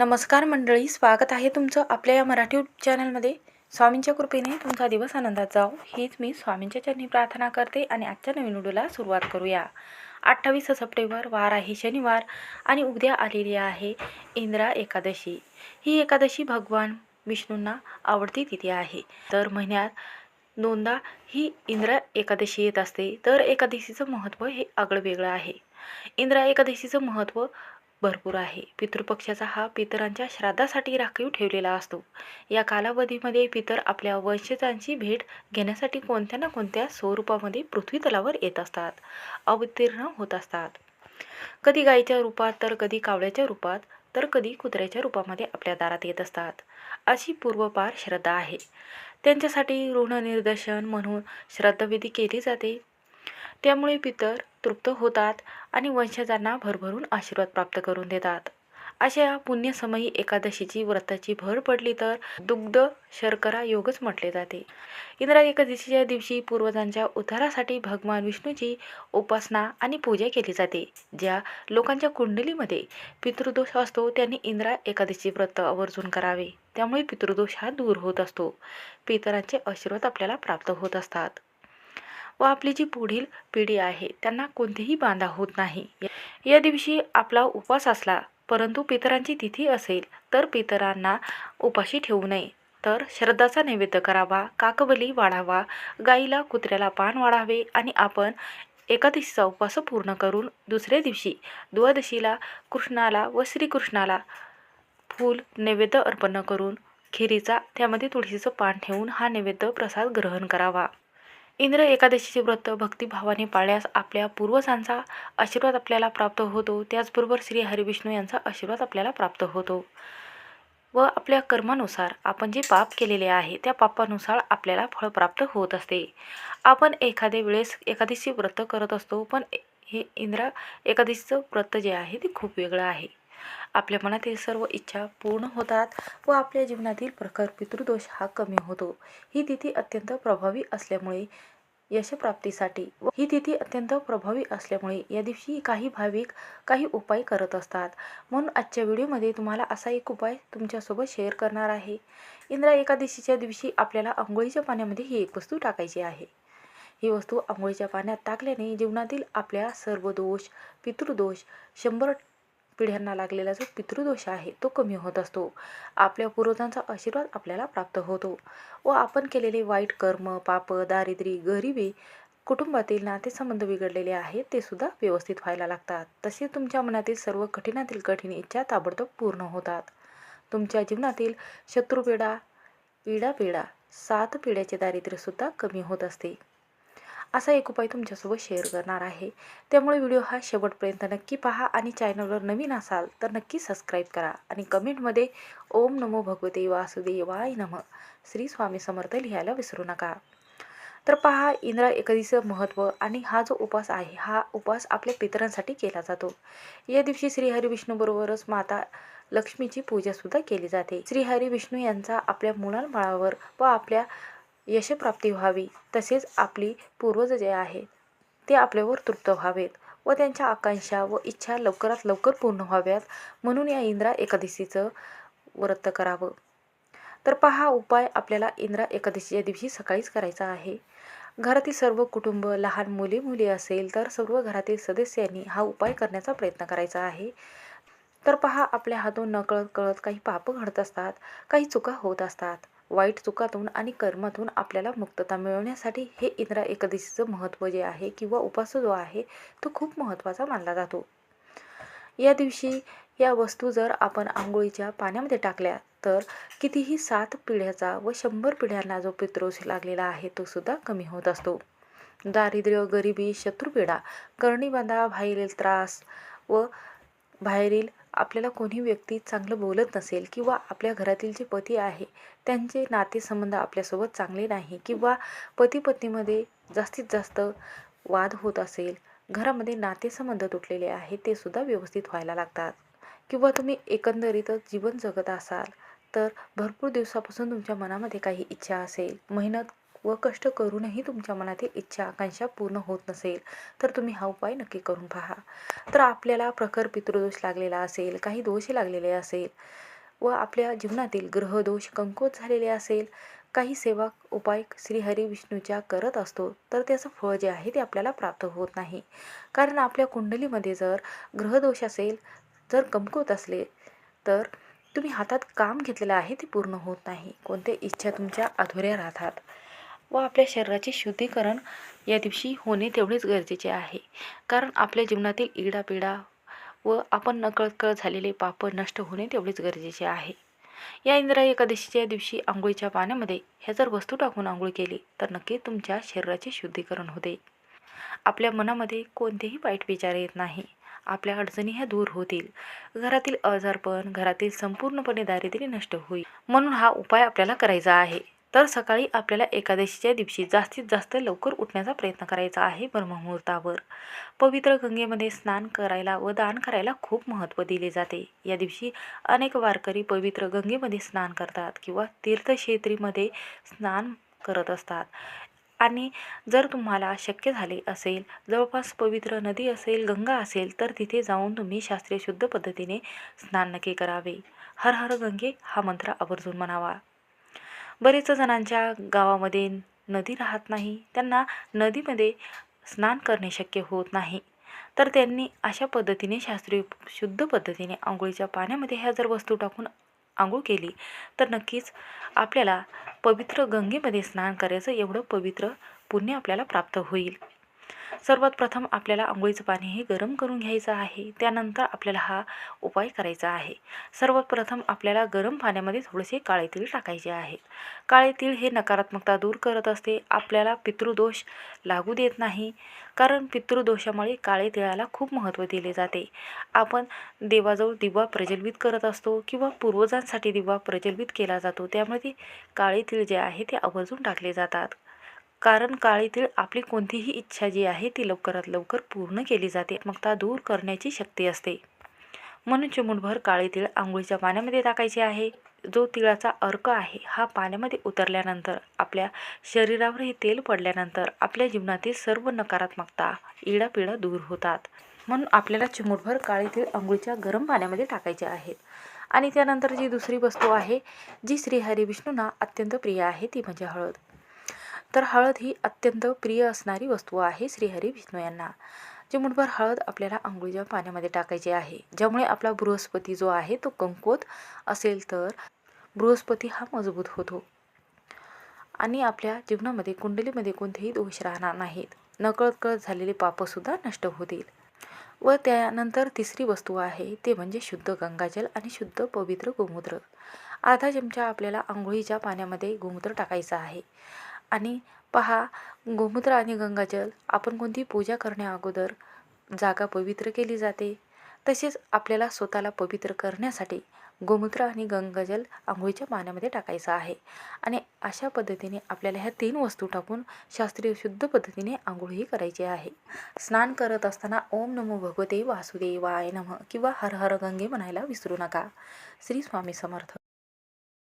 नमस्कार मंडळी स्वागत आहे तुमचं आपल्या या मराठी यूट्यूब चॅनलमध्ये स्वामींच्या कृपेने तुमचा दिवस आनंदात जाओ हीच मी स्वामींच्या चरणी प्रार्थना करते आणि आजच्या नवीन व्हिडिओला सुरुवात करूया. अठ्ठावीस सप्टेंबर वार आहे शनिवार आणि उद्या आलेली आहे इंद्रा एकादशी. ही एकादशी भगवान विष्णूंना आवडती तिथी आहे. तर महिन्यात दोनदा ही इंद्रा एकादशी येत असते. तर एकादशीचं महत्त्व हे आगळं वेगळं आहे. इंद्रा एकादशीचं महत्त्व भरपूर आहे. पितृपक्षाचा हा पितरांच्या श्राद्धासाठी राखीव ठेवलेला असतो. या कालावधीमध्ये पितर आपल्या वंशजांची भेट घेण्यासाठी कोणत्या ना कोणत्या स्वरूपामध्ये पृथ्वी तलावर येत असतात. अवतीर्ण होत असतात. कधी गायीच्या रूपात तर कधी कावळ्याच्या रूपात तर कधी कुत्र्याच्या रूपामध्ये आपल्या दारात येत असतात. अशी पूर्वपार श्रद्धा आहे. त्यांच्यासाठी ऋणनिर्देशन म्हणून श्राद्धविधी केली जाते. त्यामुळे पितर तृप्त होतात आणि वंशजांना भरभरून आशीर्वाद प्राप्त करून देतात. अशा पुण्यसमयी एकादशीची व्रताची भर पडली तर दुग्ध शर्करा योगच म्हटले जाते. इंद्रा एकादशीच्या दिवशी पूर्वजांच्या उद्धारासाठी भगवान विष्णूची उपासना आणि पूजा केली जाते ज्या लोकांच्या कुंडलीमध्ये पितृदोष असतो त्यांनी इंद्रा एकादशी व्रत आवर्जून करावे. त्यामुळे पितृदोष हा दूर होत असतो. पितरांचे आशीर्वाद आपल्याला प्राप्त होत असतात. व आपली जी पुढील पिढी आहे त्यांना कोणतीही बांधा होत नाही. या दिवशी आपला उपवास असला परंतु पितरांची तिथी असेल तर पितरांना उपाशी ठेवू नये. तर श्रद्धाचा नैवेद्य करावा काकबली वाढावा गाईला कुत्र्याला पान वाढावे आणि आपण एकादशीचा उपवास पूर्ण करून दुसऱ्या दिवशी द्वादशीला कृष्णाला व श्रीकृष्णाला फूल नैवेद्य अर्पण करून खिरीचा त्यामध्ये तुळशीचं पान ठेवून हा नैवेद्य प्रसाद ग्रहण करावा. इंद्र एकादशीचे व्रत भक्तिभावाने पाळल्यास आपल्या पूर्वजांचा आशीर्वाद आपल्याला प्राप्त होतो. त्याचबरोबर श्री हरिविष्णू यांचा आशीर्वाद आपल्याला प्राप्त होतो. व आपल्या कर्मानुसार आपण जे पाप केलेले आहे त्या पापानुसार आपल्याला फळ प्राप्त होत असते. आपण एखाद्या वेळेस एकादशी व्रत करत असतो पण हे इंद्रा एकादशीचं व्रत जे आहे ते खूप वेगळं आहे. आपल्या मनातील सर्व इच्छा पूर्ण होतात व आपल्या जीवनातील प्रखर पितृदोष हा कमी होतो. ही तिथी अत्यंत प्रभावी असल्यामुळे यशप्राप्तीसाठी व ही तिथी अत्यंत प्रभावी असल्यामुळे या दिवशी काही भाविक काही उपाय करत असतात. म्हणून आजच्या व्हिडिओमध्ये तुम्हाला असा एक उपाय तुमच्यासोबत शेअर करणार आहे. इंद्रा एकादशीच्या दिवशी आपल्याला आंघोळीच्या पाण्यामध्ये ही एक वस्तू टाकायची आहे. ही वस्तू आंघोळीच्या पाण्यात टाकल्याने जीवनातील आपल्या सर्व दोष पितृदोष शंभर पिढ्यांना लागलेला जो पितृदोष आहे तो कमी होत असतो. आपल्या पूर्वजांचा आशीर्वाद आपल्याला प्राप्त होतो. व आपण केलेले वाईट कर्म पाप दारिद्र्य गरिबी कुटुंबातील नातेसंबंध बिघडलेले आहेत ते सुद्धा व्यवस्थित व्हायला लागतात. तसे तुमच्या मनातील सर्व कठीणातील कठीण इच्छा ताबडतोब पूर्ण होतात. तुमच्या जीवनातील शत्रुपिढा पिढा सात पिढ्याचे दारिद्र्यसुद्धा कमी होत असते. असा एक उपाय तुमच्यासोबत शेअर करणार आहे. त्यामुळे व्हिडिओ हा शेवटपर्यंत नक्की पहा आणि चॅनलवर नवीन असाल तर नक्की सबस्क्राईब करा आणि कमेंटमध्ये ओम नमो भगवते वासुदेवाय नम श्री स्वामी समर्थ लिहायला विसरू नका. तर पहा इंद्रा एकादशीचं महत्त्व आणि हा जो उपास आहे हा उपास आपल्या पितरांसाठी केला जातो. या दिवशी श्रीहरी विष्णूबरोबरच माता लक्ष्मीची पूजासुद्धा केली जाते. श्रीहरी विष्णू यांचा आपल्या मुलांबाळावर व आपल्या यशप्राप्ती व्हावी तसेच आपली पूर्वज जे आहेत. ते आपल्यावर तृप्त व्हावेत व त्यांच्या आकांक्षा व इच्छा लवकरात लवकर पूर्ण व्हाव्यात म्हणून या इंद्रा एकादशीचं व्रत करावं. तर पहा उपाय आपल्याला इंद्रा एकादशीच्या दिवशी सकाळीच करायचा आहे. घरातील सर्व कुटुंब लहान मुली मुली असेल तर सर्व घरातील सदस्यांनी हा उपाय करण्याचा प्रयत्न करायचा आहे. तर पहा आपल्या हातून नकळत कळत काही पाप घडत असतात काही चुका होत असतात. वाईट चुकातून आणि कर्मातून आपल्याला मुक्तता मिळवण्यासाठी हे इंद्रा एकादशीचं महत्त्व जे आहे किंवा उपास जो आहे तो खूप महत्त्वाचा मानला जातो. या दिवशी या वस्तू जर आपण आंघोळीच्या पाण्यामध्ये टाकल्या तर कितीही सात पिढ्याचा व शंभर पिढ्यांना जो पित्रोस लागलेला आहे तो सुद्धा कमी होत असतो. दारिद्र्य गरिबी शत्रुपिढा करणीबांधा बाहेरील त्रास व बाहेरील आपल्याला कोणी व्यक्ती चांगलं बोलत नसेल किंवा आपल्या घरातील जे पती आहे त्यांचे नातेसंबंध आपल्यासोबत चांगले नाही किंवा पती पत्नीमध्ये जास्तीत जास्त वाद होत असेल घरामध्ये नातेसंबंध तुटलेले आहेत ते सुद्धा व्यवस्थित व्हायला लागतात. किंवा तुम्ही एकंदरीतच जीवन जगत असाल तर भरपूर दिवसापासून तुमच्या मनामध्ये काही इच्छा असेल मेहनत व कष्ट करूनही तुमच्या मनातील इच्छा आकांक्षा पूर्ण होत नसेल तर तुम्ही हा उपाय नक्की करून पहा. तर आपल्याला प्रखर पितृदोष लागलेला असेल काही दोष लागलेले असेल व आपल्या जीवनातील ग्रहदोष कंकोच झालेले असेल काही सेवा उपाय श्रीहरी विष्णूच्या करत असतो तर त्याचं फळ जे आहे ते आपल्याला प्राप्त होत नाही. कारण आपल्या कुंडलीमध्ये जर ग्रहदोष असेल जर कमकुवत असले तर तुम्ही हातात काम घेतलेलं आहे ते पूर्ण होत नाही. कोणत्या इच्छा तुमच्या अधुऱ्या राहतात? व आपल्या शरीराचे शुद्धीकरण या दिवशी होणे तेवढेच गरजेचे आहे. कारण आपल्या जीवनातील इडापिडा व आपण नकळकळ झालेले पाप नष्ट होणे तेवढेच गरजेचे आहे. या इंद्रा एकादशीच्या दिवशी आंघोळीच्या पाण्यामध्ये ह्या जर वस्तू टाकून आंघोळ केली तर नक्की तुमच्या शरीराचे शुद्धीकरण होते. आपल्या मनामध्ये कोणतेही वाईट विचार येत नाही. आपल्या अडचणी ह्या दूर होतील. घरातील आजारपण घरातील संपूर्णपणे दारिद्र्य नष्ट होईल. म्हणून हा उपाय आपल्याला करायचा आहे. तर सकाळी आपल्याला एकादशीच्या दिवशी जास्तीत जास्त लवकर उठण्याचा प्रयत्न करायचा आहे ब्रह्ममुहूर्तावर. पवित्र गंगेमध्ये स्नान करायला व दान करायला खूप महत्त्व दिले जाते. या दिवशी अनेक वारकरी पवित्र गंगेमध्ये स्नान करतात किंवा तीर्थक्षेत्रीमध्ये स्नान करत असतात. आणि जर तुम्हाला शक्य झाले असेल जवळपास पवित्र नदी असेल गंगा असेल तर तिथे जाऊन तुम्ही शास्त्रीय शुद्ध पद्धतीने स्नान नक्की करावे. हर हर गंगे हा मंत्र आवर्जून म्हणावा. बरेच जणांच्या गावामध्ये नदी राहत नाही. त्यांना नदीमध्ये स्नान करणे शक्य होत नाही. तर त्यांनी अशा पद्धतीने शास्त्रीय शुद्ध पद्धतीने आंघोळीच्या पाण्यामध्ये ह्या जर वस्तू टाकून आंघोळ केली तर नक्कीच आपल्याला पवित्र गंगेमध्ये स्नान करायचं एवढं पवित्र पुण्य आपल्याला प्राप्त होईल. सर्वात प्रथम आपल्याला आंघोळीचं पाणी हे गरम करून घ्यायचं आहे. त्यानंतर आपल्याला हा उपाय करायचा आहे. सर्वात प्रथम आपल्याला गरम पाण्यामध्ये थोडेसे काळे तीळ टाकायचे आहेत काळे तीळ हे नकारात्मकता दूर करत असते. आपल्याला पितृदोष लागू देत नाही. कारण पितृदोषामुळे काळे तिळाला खूप महत्त्व दिले जाते. आपण देवाजवळ दिवा प्रज्वलित करत असतो किंवा पूर्वजांसाठी दिवा प्रज्वलित केला जातो. त्यामुळे ते काळे तीळ जे आहे ते आवर्जून टाकले जातात. कारण काळीतील आपली कोणतीही इच्छा जी आहे ती लवकरात लवकर पूर्ण केली जाते. मग ता दूर करण्याची शक्ती असते. म्हणून चिमूटभर काळी तीळ आंघोळीच्या पाण्यामध्ये टाकायचे आहे. जो तिळाचा अर्क आहे हा पाण्यामध्ये उतरल्यानंतर आपल्या शरीरावर हे तेल पडल्यानंतर आपल्या जीवनातील सर्व नकारात्मकता इडापिडा दूर होतात. म्हणून आपल्याला चिमूटभर काळी तीळ आंघोळीच्या गरम पाण्यामध्ये टाकायचे आहेत. आणि त्यानंतर जी दुसरी वस्तू आहे जी श्रीहरी विष्णूंना अत्यंत प्रिय आहे ती म्हणजे हळद. तर हळद ही अत्यंत प्रिय असणारी वस्तू आहे श्रीहरी विष्णू यांना चिमूटभर हळद आपल्याला आंघोळीच्या पाण्यामध्ये टाकायची आहे. ज्यामुळे आपला बृहस्पती जो आहे तो कमकुवत असेल तर बृहस्पती हा मजबूत होतो. आणि आपल्या जीवनामध्ये कुंडलीमध्ये कोणतेही दोष राहणार नाहीत. नकळत कळत झालेले पापसुद्धा नष्ट होतील. व त्यानंतर तिसरी वस्तू आहे ते म्हणजे शुद्ध गंगाजल आणि शुद्ध पवित्र गोमूत्र. अर्धा चमचा आपल्याला आंघोळीच्या पाण्यामध्ये गोमूत्र टाकायचं आहे. आणि पहा गोमूत्र आणि गंगाजल आपण कोणती पूजा करण्या अगोदर जागा पवित्र केली जाते? तसेच आपल्याला स्वतःला पवित्र करण्यासाठी गोमूत्र आणि गंगाजल आंघोळीच्या पाण्यामध्ये टाकायचं आहे. आणि अशा पद्धतीने आपल्याला ह्या तीन वस्तू टाकून शास्त्रीय शुद्ध पद्धतीने आंघोळही करायची आहे. स्नान करत असताना ओम नमो भगवते वासुदेवाय नम किंवा हर हर गंगे म्हणायला विसरू नका. श्री स्वामी समर्थ.